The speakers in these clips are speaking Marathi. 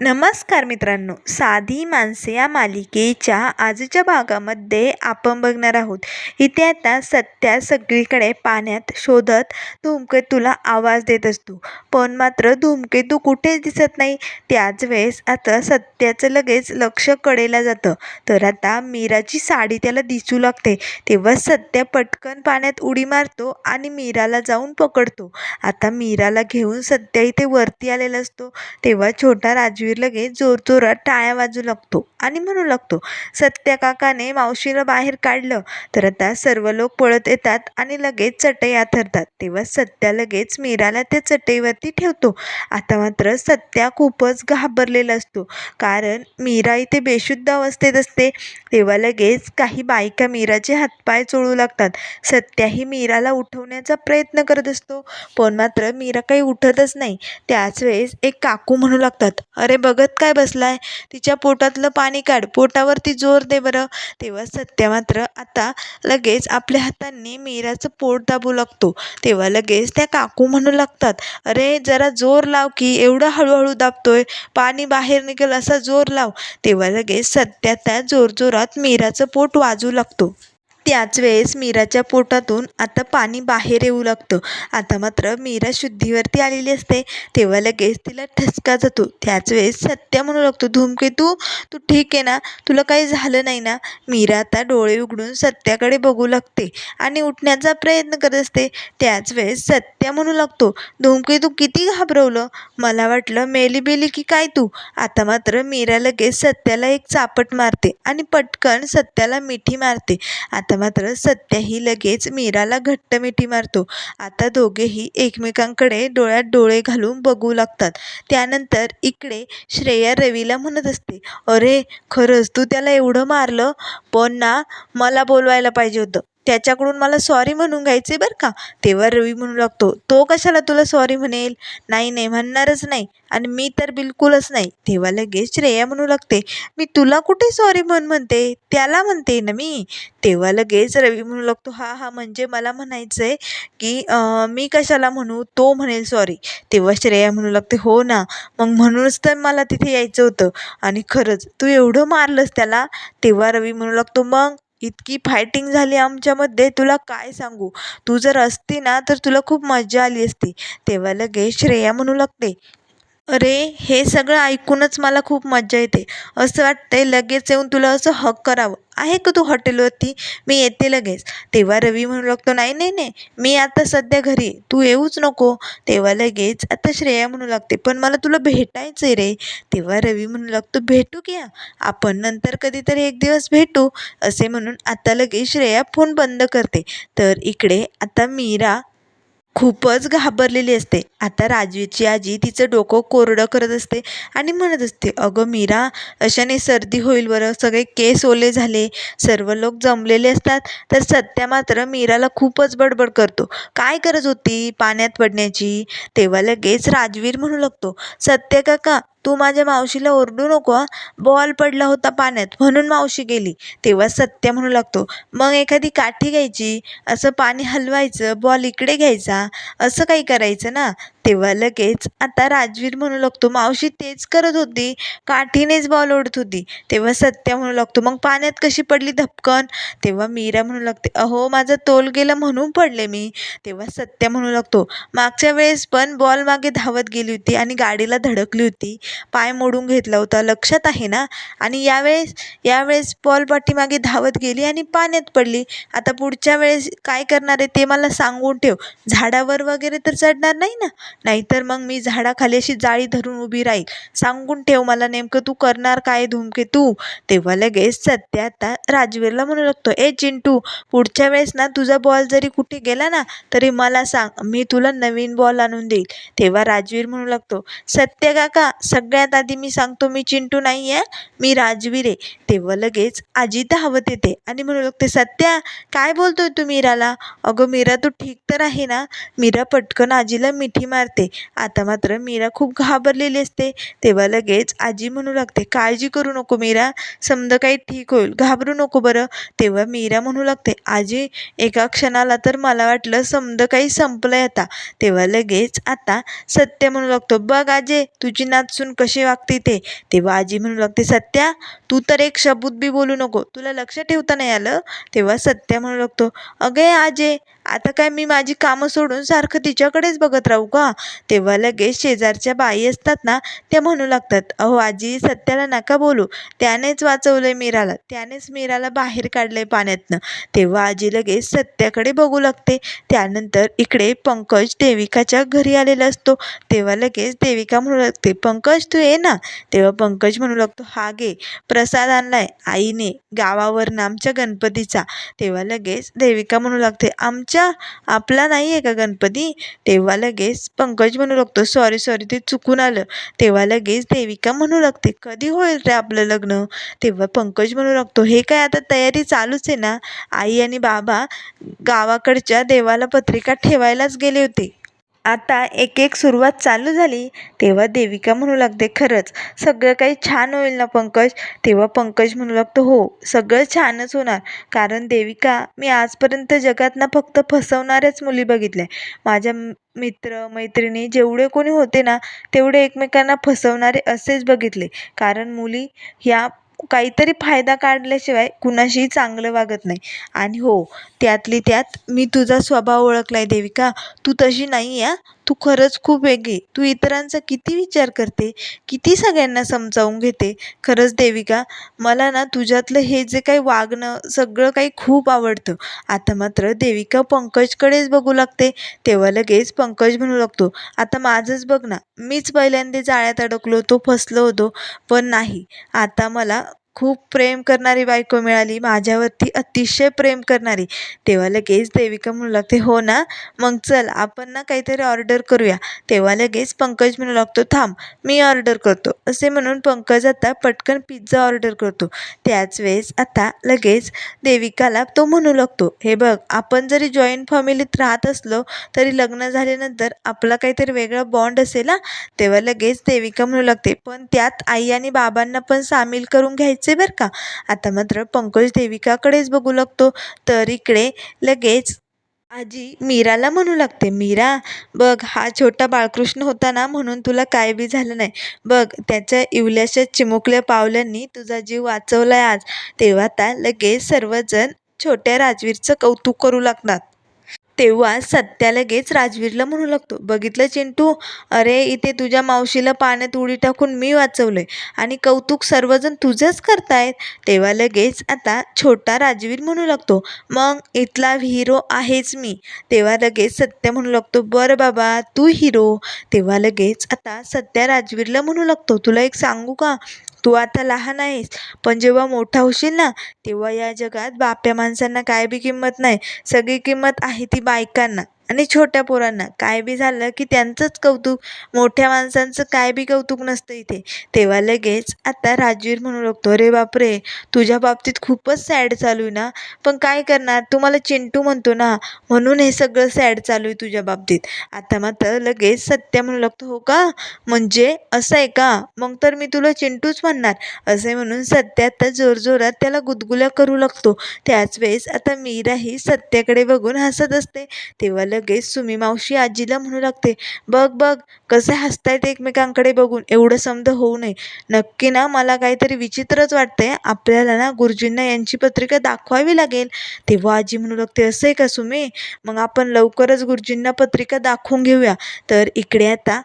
नमस्कार मित्रांनो साधी माणसे या मालिकेच्या आजच्या भागामध्ये आपण बघणार आहोत. इथे आता सत्या सगळीकडे पाण्यात शोधत धूमकेतूला आवाज देत असतो. पण मात्र धूमकेतू कुठेच दिसत नाही? त्याच वेळेस आता सत्याचं लगेच लक्ष कडेला जातं. तर आता मीराची साडी त्याला दिसू लागते. तेव्हा सत्या पटकन पाण्यात उडी मारतो आणि मीराला जाऊन पकडतो. आता मीराला घेऊन सत्या इथे वरती आलेला असतो. तेव्हा छोटा राजवीर लगेच जोरजोरात टाळ्या वाजू लागतो आणि म्हणू लागतो सत्या काकाने मावशीला बाहेर काढलं तर आता सर्व लोक पळत येतात आणि लगेच चटई आथरतात. तेव्हा सत्या लगेच मीराला त्या चटईवरती ठेवतो. आता मात्र सत्या खूपच घाबरलेला असतो. कारण मीरा इथे बेशुद्ध अवस्थेत असते. तेव्हा लगेच काही बायका मीराचे हातपाय चोळू लागतात. सत्याही मीराला उठवण्याचा प्रयत्न करत असतो. पण मात्र मीरा काही उठतच नाही. त्याच वेळेस एक काकू म्हणू लागतात अरे बघत काय बसलाय? तिच्या पोटातलं पाणी काढ. पोटावरती जोर दे बरं. तेव्हा सत्या मात्र आता लगेच आपल्या हातांनी मीराचं पोट दाबू लागतो. तेव्हा लगेच त्या काकू म्हणू लागतात अरे जरा जोर लाव की एवढं हळूहळू दाबतोय. पाणी बाहेर निघेल असा जोर लाव. तेव्हा लगेच सत्या त्या जोरजोरात मीराचं पोट वाजू लागतो. त्याच वेळेस मीराच्या पोटातून आता पाणी बाहेर येऊ लागतं. आता मात्र मीरा शुद्धीवरती आलेली असते. तेव्हा लगेच तिला ठसका जातो. त्याच वेळेस सत्या म्हणू लागतो धूमकेतू तू ठीक आहे ना? तुला काही झालं नाही ना? मीरा आता डोळे उघडून सत्याकडे बघू लागते आणि उठण्याचा प्रयत्न करत असते. त्याच वेळेस सत्या म्हणू लागतो धूमकेतू किती घाबरवलं? मला वाटलं मेली बेली की काय तू? आता मात्र मीरा लगेच सत्याला एक चापट मारते आणि पटकन सत्याला मिठी मारते. आता मात्र सत्याही लगेच मीराला घट्ट मिठी मारतो. आता दोघेही एकमेकांकडे डोळ्यात डोळे घालून बघू लागतात. त्यानंतर इकडे श्रेया रवीला म्हणत असते अरे खरंच तू त्याला एवढं मारलं? पण ना मला बोलवायला पाहिजे होतं. त्याच्याकडून मला सॉरी म्हणून घ्यायचे बरं का. तेव्हा रवी म्हणू लागतो तो कशाला तुला सॉरी म्हणेल? नाही नाही म्हणणारच नाही. आणि मी तर बिलकुलच नाही. तेव्हा लगेच श्रेया म्हणू लागते मी तुला कुठे सॉरी म्हण म्हणते? त्याला म्हणते ना मी. तेव्हा लगेच रवी म्हणू लागतो हा हा म्हणजे मला म्हणायचं आहे की मी कशाला म्हणू? तो म्हणेल सॉरी तेव्हा श्रेया म्हणू लागते हो ना मग म्हणूनच तर मला तिथे यायचं होतं. आणि खरंच तू एवढं मारलंस त्याला. तेव्हा रवी म्हणू लागतो मग इतकी फायटिंग झाली आमच्यामध्ये तुला काय सांगू? तू जर असती ना तर तुला खूप मजा आली असती. तेव्हा लगेच श्रेया म्हणू लागते अरे हे सगळं ऐकूनच मला खूप मजा येते. असं वाटतंय लगेच येऊन तुला असं हक करावं. आहे का तू हॉटेलवरती मी येते लगेच. तेव्हा रवी म्हणू लागतो नाही नाही नाही. मी आता सध्या घरी तू येऊच नको. तेव्हा लगेच आता श्रेया म्हणू लागते पण मला तुला भेटायचं आहे रे. तेव्हा रवी म्हणू लागतो भेटू की आपण नंतर कधीतरी एक दिवस भेटू. असे म्हणून आता लगेच श्रेया फोन बंद करते. तर इकडे आता मीरा खूपच घाबरलेली असते. आता राजवीची आजी तिचं डोकं कोरडं करत असते आणि म्हणत असते अगं मीरा अशाने सर्दी होईल बरं. सगळे केस ओले झाले. सर्व लोक जमलेले असतात. तर सत्या मात्र मीराला खूपच बडबड करतो. काय गरज होती पाण्यात पडण्याची? तेव्हा लगेच राजवीर म्हणू लागतो सत्य काका तू माझ्या मावशीला ओरडू नको बॉल पडला होता पाण्यात म्हणून मावशी गेली. तेव्हा सत्य म्हणू लागतो मग एखादी काठी घ्यायची असं पाणी हलवायचं बॉल इकडे घ्यायचा असं काही करायचं ना? तेव्हा लगेच आता राजवीर म्हणू लागतो मावशी तेच करत होती काठीनेच बॉल ओढत होती. तेव्हा सत्या म्हणू लागतो मग पाण्यात कशी पडली धपकन तेव्हा मीरा म्हणू लागते अहो माझा तोल गेला म्हणून पडले मी. तेव्हा सत्या म्हणू लागतो मागच्या वेळेस पण बॉल मागे धावत गेली होती आणि गाडीला धडकली होती. पाय मोडून घेतला होता लक्षात आहे ना? आणि यावेळेस यावेळेस बॉल पाठीमागे धावत गेली आणि पाण्यात पडली. आता पुढच्या वेळेस काय करणार आहे ते मला सांगून ठेव. झाडावर वगैरे तर चढणार नाही ना? नाहीतर मग मी झाडाखाली अशी जाळी धरून उभी राहील. सांगून ठेव मला नेमकं तू करणार काय धुमके तू? तेव्हा लगेच सध्या आता राजवीरला म्हणू लागतो ए चिंटू पुढच्या वेळेस ना तुझा बॉल जरी कुठे गेला ना तरी मला सांग मी तुला नवीन बॉल आणून देईल. तेव्हा राजवीर म्हणू लागतो सत्य काका सगळ्यात आधी मी सांगतो मी चिंटू नाही आहे मी राजवीर आहे. तेव्हा लगेच आजी धावत येते आणि म्हणू लागते सत्या काय बोलतोय तू मीराला? अगं मीरा तू ठीक तर आहे ना? मीरा पटकन आजीला मिठी मार मारते. आता मात्र मीरा खूप घाबरलेली असते. तेव्हा लगेच आजी म्हणू लागते काळजी करू नको मीरा समजा काही ठीक होईल घाबरू नको बरं. तेव्हा मीरा म्हणू लागते आजी एका क्षणाला तर मला वाटलं समजा काही संपलंय आता. तेव्हा लगेच आता सत्य म्हणू लागतो बघ आजे तुझी नाचून कशी वागते ते. तेव्हा आजी म्हणू लागते सत्या तू तर एक शब्द बी बोलू नको तुला लक्ष ठेवता नाही आलं? तेव्हा सत्या म्हणू लागतो अगे आजे आता काय मी माझी कामं सोडून सारखं तिच्याकडेच बघत राहू का? तेव्हा लगेच शेजारच्या बाई असतात ना त्या म्हणू लागतात अहो आजी सत्याला नका बोलू. त्यानेच वाचवलंय मीराला. त्यानेच मीराला बाहेर काढलंय पाण्यातनं. तेव्हा आजी लगेच सत्याकडे बघू लागते. त्यानंतर इकडे पंकज देविकाच्या घरी आलेला असतो. तेव्हा लगेच देविका म्हणू लागते पंकज तू ये ना. तेव्हा पंकज म्हणू लागतो हा गे प्रसाद आणलाय. आईने गावावरनं आमच्या गणपतीचा. तेव्हा लगेच देविका म्हणू लागते आमच्या आपला नाही आहे का गणपती? तेव्हा लगेच पंकज म्हणू लागतो सॉरी सॉरी ते चुकून आलं. तेव्हा लगेच देविका म्हणू लागते कधी होईल रे आपलं लग्न? तेव्हा पंकज म्हणू लागतो हे काय आता तयारी चालूच आहे ना? आई आणि बाबा गावाकडच्या देवाला पत्रिका ठेवायलाच गेले होते. आता एक एक सुरुवात चालू झाली तेव्हा देविका म्हणू लागते खरंच सगळं काही छान होईल ना पंकज? तेव्हा पंकज म्हणू लागतो हो सगळं छानच होणार. कारण देविका मी आजपर्यंत जगात ना फक्त फसवणाऱ्याच मुली बघितल्या. माझ्या मित्र मैत्रिणी जेवढे कोणी होते ना तेवढे एकमेकांना फसवणारे असेच बघितले. कारण मुली ह्या काहीतरी फायदा काढल्याशिवाय कुणाशीही चांगलं वागत नाही. आणि हो त्यातली त्यात मी तुझा स्वभाव ओळखलाय देविका. तू तशी नाही आहे तू खरंच खूप वेगळी. तू इतरांचा किती विचार करते किती सगळ्यांना समजावून घेते. खरंच देविका मला ना तुझ्यातलं हे जे काही वागणं सगळं काही खूप आवडतं. आता मात्र देविका पंकजकडेच बघू लागते. तेव्हा लगेच पंकज म्हणू लागतो आता माझंच बघ ना. मीच पहिल्यांदा जाळ्यात अडकलो होतो फसलो होतो. पण नाही. आता मला खूप प्रेम करणारी बायको मिळाली माझ्यावरती अतिशय प्रेम करणारी. तेव्हा लगेच देविका म्हणू लागते हो ना मग चल आपण ना काहीतरी ऑर्डर करूया. तेव्हा लगेच पंकज म्हणू लागतो थांब मी ऑर्डर करतो. असे म्हणून पंकज आता पटकन पिझ्झा ऑर्डर करतो. त्याच वेळेस आता लगेच देविकाला तो म्हणू लागतो हे बघ आपण जरी जॉईंट फॅमिलीत राहत असलो तरी लग्न झाल्यानंतर आपला काहीतरी वेगळा बॉन्ड असेल ना तेव्हा लगेच देविका म्हणू लागते पण त्यात आई आणि बाबांना पण सामील करून घ्यायचं बरं का? आता मात्र पंकज देविकाकडेच बघू लागतो. तर इकडे लगेच आजी मीराला म्हणू लागते मीरा बघ हा छोटा बाळकृष्ण होता ना म्हणून तुला काय बी झालं नाही. बघ त्याच्या इवल्याशा चिमुकल्या पावलांनी तुझा जीव वाचवलाय आज. तेव्हा आता लगेच सर्वजण छोट्या राजवीरचं कौतुक करू लागतात तेव्हा सत्या लगेच राजवीरला म्हणू लागतो. बघितलं चिंटू? अरे इथे तुझ्या मावशीला पाण्यात उडी टाकून मी वाचवलंय. आणि कौतुक सर्वजण तुझंच करतायत? तेव्हा लगेच आता छोटा राजवीर म्हणू लागतो. मग इथला हिरो आहेच मी. तेव्हा लगेच सत्य म्हणू लागतो बरं बाबा तू हिरो तेव्हा लगेच आता सत्या राजवीरला म्हणू लागतो तुला एक सांगू का? तू आता लहान आहेस पण जेव्हा मोठा होशील ना तेव्हा या जगात बाप्या माणसांना काय बी किंमत नाही. सगळी किंमत आहे ती बायकांना. आणि छोट्या पोरांना. काय बी झालं की त्यांचंच कौतुक. मोठ्या माणसांचं काय बी कौतुक नसतं इथे. तेव्हा लगेच आता राजवीर म्हणू लागतो अरे बापरे तुझ्या बाबतीत खूपच सॅड चालू आहे ना? पण काय करणार? तू मला चिंटू म्हणतो ना. म्हणून हे सगळं सॅड चालू आहे तुझ्या बाबतीत. आता मात्र लगेच सत्य म्हणू लागतो हो का? म्हणजे असं आहे का? मग तर मी तुला चिंटूच म्हणणार. असे म्हणून सत्य आता जोरजोरात त्याला गुदगुल्या करू लागतो. त्याच वेळेस आता मीराही सत्याकडे बघून हसत असते. तेव्हा लगेच सुमी मावशी आजीला म्हणू लागते बघ बघ कसे हसतायत एकमेकांकडे बघून एवढं समज होऊ नये. नक्की ना मला काहीतरी विचित्रच वाटतंय. आपल्याला ना गुरुजींना यांची पत्रिका दाखवावी लागेल. तेव्हा आजी म्हणू लागते असं आहे का सुमी? मग आपण लवकरच गुरुजींना पत्रिका दाखवून घेऊया. तर इकडे आता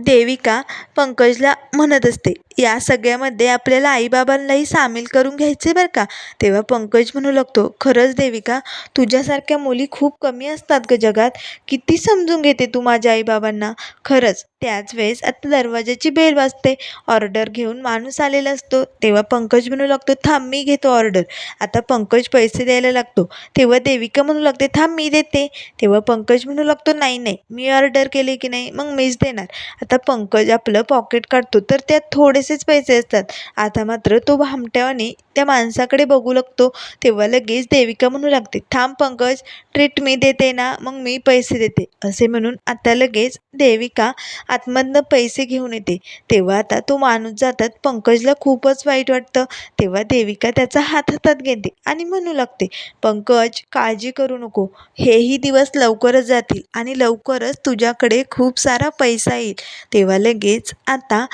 देविका पंकजला म्हणत असते या सगळ्यामध्ये आपल्याला आईबाबांनाही सामील करून घ्यायचे बरं का? तेव्हा पंकज म्हणू लागतो खरंच देविका तुझ्यासारख्या मुली खूप कमी असतात ग जगात. किती समजून घेते तू माझ्या आईबाबांना? खरंच. त्याच वेळेस आता दरवाजाची बेल वाजते. ऑर्डर घेऊन माणूस आलेला असतो. तेव्हा पंकज म्हणू लागतो थांब मी घेतो ऑर्डर. आता पंकज पैसे द्यायला लागतो. तेव्हा देविका म्हणू लागते थांब मी देते. तेव्हा पंकज म्हणू लागतो नाही नाही मी ऑर्डर केली की नाही मग मीच देणार. आता पंकज आपलं पॉकेट काढतो तर त्यात थोडेसेच पैसे असतात. आता मात्र तो भामट्यावाने त्या माणसाकडे बघू लागतो. तेव्हा लगेच देविका म्हणू लागते थांब पंकज ट्रीट मी देते ना मग मी पैसे देते. असे म्हणून आता लगेच देविका आतमधनं पैसे घेऊन येते. तेव्हा आता तो माणूस जातात पंकजला खूपच वाईट वाटतं. तेव्हा देविका त्याचा हात हातात घेते आणि म्हणू लागते पंकज काळजी करू नको. हेही दिवस लवकरच जातील आणि लवकरच तुझ्याकडे खूप सारा पैसा येईल. तेव्हा लगेच आता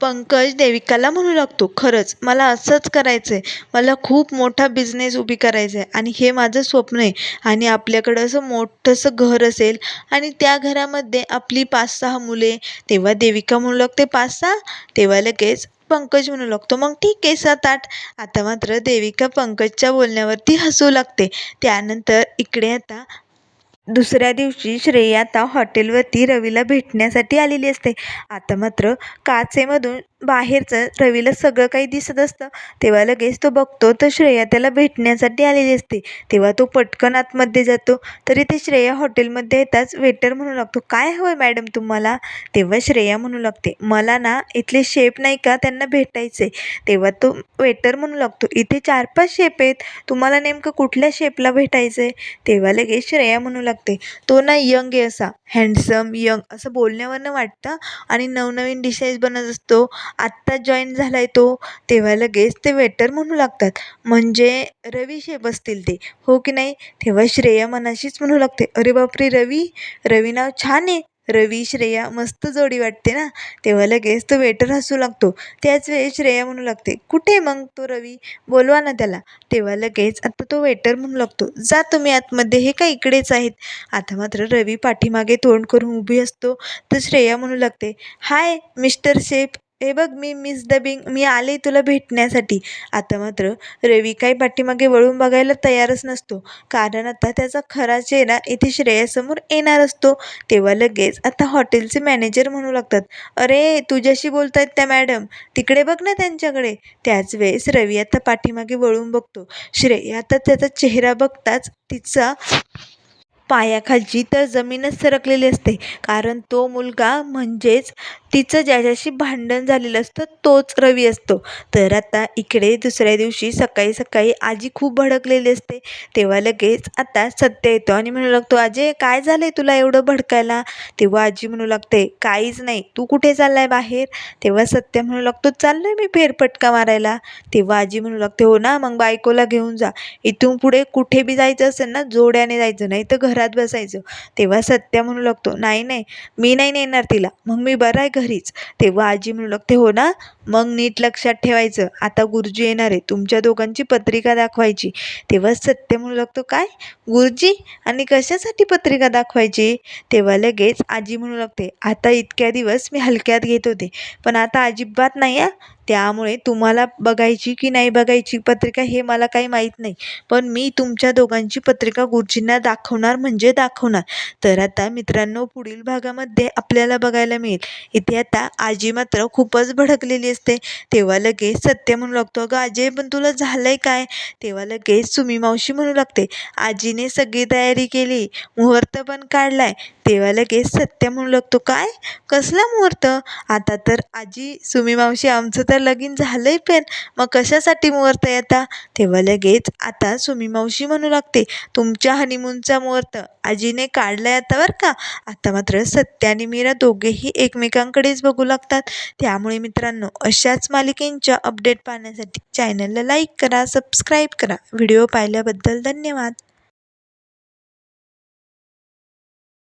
पंकज देविकाला म्हणू लागतो खरंच मला असंच करायचं आहे मला खूप मोठा बिझनेस उभी करायचा आहे आणि हे माझं स्वप्न आहे. आणि आपल्याकडं असं मोठंसं घर असेल आणि त्या घरामध्ये आपली पाच सहा मुले. तेव्हा देविका म्हणू लागते पाच सहा? तेव्हा लगेच पंकज म्हणू लागतो मग ठीक आहे सात आठ. आता मात्र देविका पंकजच्या बोलण्यावरती हसू लागते. त्यानंतर इकडे आता दुसऱ्या दिवशी श्रेया आता हॉटेलवरती रवीला भेटण्यासाठी आलेली असते. आता मात्र काचेमधून बाहेरचं रवीला सगळं काही दिसत असतं. तेव्हा लगेच तो बघतो तर श्रेया त्याला भेटण्यासाठी आलेली असते. तेव्हा तो पटकन आतमध्ये जातो. तरी ते श्रेया हॉटेलमध्ये येताच वेटर म्हणू लागतो काय हवं आहे मॅडम तुम्हाला? तेव्हा श्रेया म्हणू लागते मला ना इथले शेप नाही का त्यांना भेटायचे तेव्हा तो वेटर म्हणू लागतो इथे चार पाच शेप आहेत. तुम्हाला नेमकं कुठल्या शेपला भेटायचं आहे तेव्हा लगेच श्रेया म्हणू लागते तो ना यंग आहे असा हँडसम यंग असं बोलण्यावरनं वाटतं आणि नवनवीन डिशेस बनत असतो. आत्ता जॉईन झाला आहे तो तेव्हा लगेच ते वेटर म्हणू लागतात. म्हणजे रवी शेफ असतील ते. हो की नाही? तेव्हा श्रेया मनाशीच म्हणू लागते. अरे बापरे रवी! रवी नाव छान आहे. रवी श्रेया मस्त जोडी वाटते ना? तेव्हा लगेच तो वेटर हसू लागतो. त्याच वेळी श्रेया म्हणू लागते कुठे मग तो रवी? बोलवा ना त्याला. तेव्हा लगेच आता तो वेटर म्हणू लागतो जा तुम्ही आतमध्ये हे काय इकडेच आहेत? आता मात्र रवी पाठीमागे तोंड करून उभी असतो. तर श्रेया म्हणू लागते हाय मिस्टर शेफ हे बघ मी मिस डबिंग मी आले तुला भेटण्यासाठी. आता मात्र रवी काही पाठीमागे वळून बघायला तयारच नसतो. कारण आता त्याचा खरा चेहरा इथे श्रेयासमोर येणार असतो. तेव्हा लगेच आता हॉटेलचे मॅनेजर म्हणू लागतात अरे तुझ्याशी बोलतायत त्या मॅडम. तिकडे बघ ना त्यांच्याकडे. त्याच वेळेस रवी आता पाठीमागे वळून बघतो. श्रेया आता त्याचा चेहरा बघताच तिचा पायाखालची तर जमीनच सरकलेली असते. कारण तो मुलगा म्हणजेच तिचं ज्याच्याशी भांडण झालेलं असतं तोच रवी असतो. तर आता इकडे दुसऱ्या दिवशी सकाळी सकाळी आजी खूप भडकलेली असते. तेव्हा लगेच आता सत्य येतो आणि म्हणू लागतो अजय काय झालं आहे तुला एवढं भडकायला? तेव्हा आजी म्हणू लागते काहीच नाही तू कुठे चालला आहे बाहेर? तेव्हा सत्य म्हणू लागतो चाललो आहे मी फेरफटका मारायला. तेव्हा आजी म्हणू लागते हो ना मग बायकोला घेऊन जा. इथून पुढे कुठे बी जायचं असेल ना जोड्याने जायचं नाही तर घरात बसायचं. तेव्हा सत्य म्हणू लागतो नाही नाही मी नाही नेणार तिला. मग मी बरं आहे घरीच. तेव्हा आजी म्हणू लागते हो ना मग नीट लक्षात ठेवायचं. आता गुरुजी येणार आहे तुमच्या दोघांची पत्रिका दाखवायची. तेव्हा सत्य म्हणू लागतो काय? गुरुजी आणि कशासाठी पत्रिका दाखवायची? तेव्हा लगेच आजी म्हणू लागते आता इतक्या दिवस मी हलक्यात घेत होते पण आता अजिबात नाही आहे त्यामुळे तुम्हाला बघायची की नाही बघायची पत्रिका हे मला काही माहीत नाही. पण मी तुमच्या दोघांची पत्रिका गुरुजींना दाखवणार म्हणजे दाखवणार. तर आता मित्रांनो पुढील भागामध्ये आपल्याला बघायला मिळेल. इथे आता आजी मात्र खूपच भडकलेली असते. तेव्हा लगेच सत्य म्हणू लागतो अगं आजी पण तुला झालं आहे काय? तेव्हा लगेच सुमी मावशी म्हणू लागते आजीने सगळी तयारी केली मुहूर्त पण काढलाय. तेव्हा लगेच सत्य म्हणू लागतो काय? कसला मुहूर्त? आता तर आजी सुमी मावशी आमचं तर लगीन झालं आहे पण मग कशासाठी मुहूर्त येता? तेव्हा लगेच आता सुमी मावशी म्हणू लागते तुमच्या हनीमूनचा मुहूर्त आजीने काढलाय आता बरं का? आता मात्र सत्य आणि मीरा दोघेही एकमेकांकडेच बघू लागतात. त्यामुळे मित्रांनो अशाच मालिकेंच्या अपडेट पाहण्यासाठी चॅनलला लाईक करा सबस्क्राईब करा. व्हिडिओ पाहिल्याबद्दल धन्यवाद.